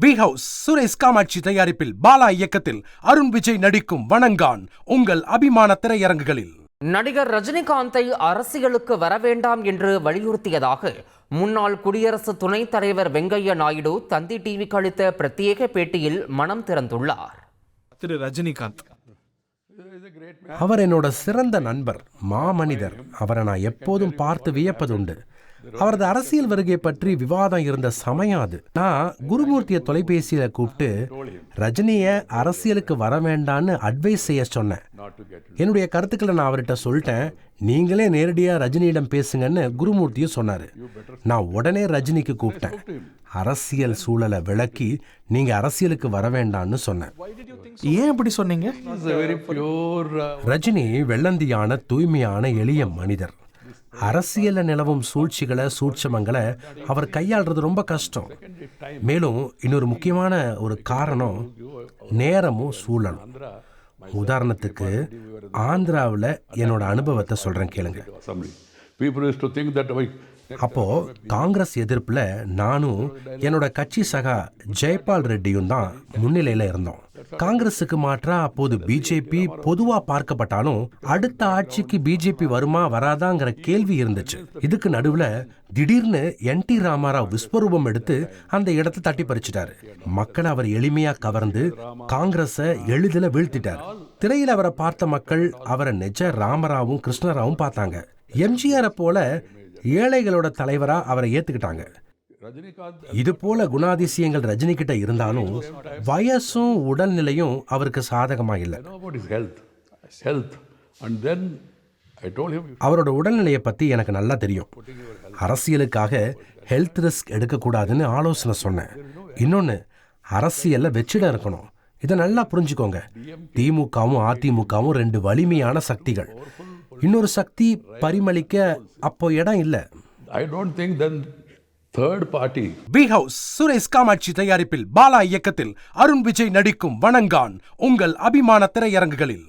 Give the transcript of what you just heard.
We House Suresh Kamatchi தயாரிப்பில் பாலா இயக்கத்தில் அருண் விஜய் நடிக்கும் வணங்கான் உங்கள் அபிமான திரையரங்குகளில். நடிகர் ரஜினிகாந்தை அரசியலுக்கு வர வேண்டாம் என்று வலியுறுத்தியதாக முன்னாள் குடியரசு துணைத் தலைவர் வெங்கையா நாயுடு தந்தி டிவிக்கு அளித்த பிரத்யேக பேட்டியில் மனம் திறந்துள்ளார். திரு ரஜினிகாந்த். அவர் என்னோட சிறந்த நண்பர் மாமனிதர். அவரை நான் எப்போதும் பார்த்து வியப்பதுண்டு. அவரது அரசியல் வருகை பற்றி விவாதம் இருந்த சமயம் அது. நான் குருமூர்த்தியை தொலைபேசியில கூப்பிட்டு ரஜினிய அரசியலுக்கு வர வேண்டான்னு அட்வைஸ் செய்ய சொன்னேன். என்னுடைய கருத்துக்களை நான் அவர்கிட்ட சொல்லிட்டேன். நீங்களே நேரடியா ரஜினியிடம் பேசுங்கன்னு குருமூர்த்தியும் சொன்னாரு. நான் உடனே ரஜினிக்கு கூப்பிட்டேன். அரசியல் சூழலை விளக்கி நீங்க அரசியலுக்கு வர வேண்டான்னு சொன்னேன். ஏன் இப்படி சொன்னீங்க? ரஜினி வெள்ளந்தியான தூய்மையான எளிய மனிதர். அரசியல்ல நிலவும் சூழ்ச்சிகளை சூட்சமங்களை அவர் கையாள்றது ரொம்ப கஷ்டம். மேலும் இன்னொரு முக்கியமான ஒரு காரணம் நேரமும் சூழலும். உதாரணத்துக்கு ஆந்திராவில் என்னோட அனுபவத்தை சொல்கிறேன் கேளுங்க. Assembly. People used to think that why அப்போ காங்கிரஸ் எதிர்ப்புல நானும் என்னோட கட்சி சகா ஜெயபால் ரெட்டியும் தான் முன்னிலையில இருந்தோம். காங்கிரஸுக்கு மாற்றா அப்போது பிஜேபி பொதுவா பார்க்கப்பட்டாலும் அடுத்த ஆட்சிக்கு பிஜேபி வருமா வராதாங்கிற கேள்வி இருந்துச்சு. இதுக்கு நடுவுல திடீர்னு என் டி ராமாராவ் விஸ்வரூபம் எடுத்து அந்த இடத்தை தட்டி பறிச்சிட்டாரு. மக்கள் அவர் எளிமையா கவர்ந்து காங்கிரஸ எளிதில வீழ்த்திட்டார். திரையில அவரை பார்த்த மக்கள் அவரை நிஜ ராமராவும் கிருஷ்ணராவும் பார்த்தாங்க. எம்ஜிஆரை போல ஏழைகளோட தலைவரா அவரை ஏத்துக்கிட்டாங்க. இது போல குணாதிசயங்கள் ரஜினி கிட்ட இருந்தாலும் வயசும் உடல்நிலையும் அவருக்கு சாதகமா இல்லை. அவரோட உடல்நிலையை பத்தி எனக்கு நல்லா தெரியும். அரசியலுக்காக ஹெல்த் ரிஸ்க் எடுக்கக்கூடாதுன்னு ஆலோசனை சொன்னேன். இன்னொன்னு அரசியல்ல வெற்றிடம் இருக்கணும். இதை நல்லா புரிஞ்சுக்கோங்க. திமுகவும் அதிமுகவும் ரெண்டு வலிமையான சக்திகள். இன்னொரு சக்தி பரிமளிக்க அப்போ இடம் இல்லை. I don't think then third party. V House Suresh Kamatchi தயாரிப்பில் பாலா இயக்கத்தில் அருண் விஜய் நடிக்கும் வணங்கான் உங்கள் அபிமான திரையரங்குகளில்.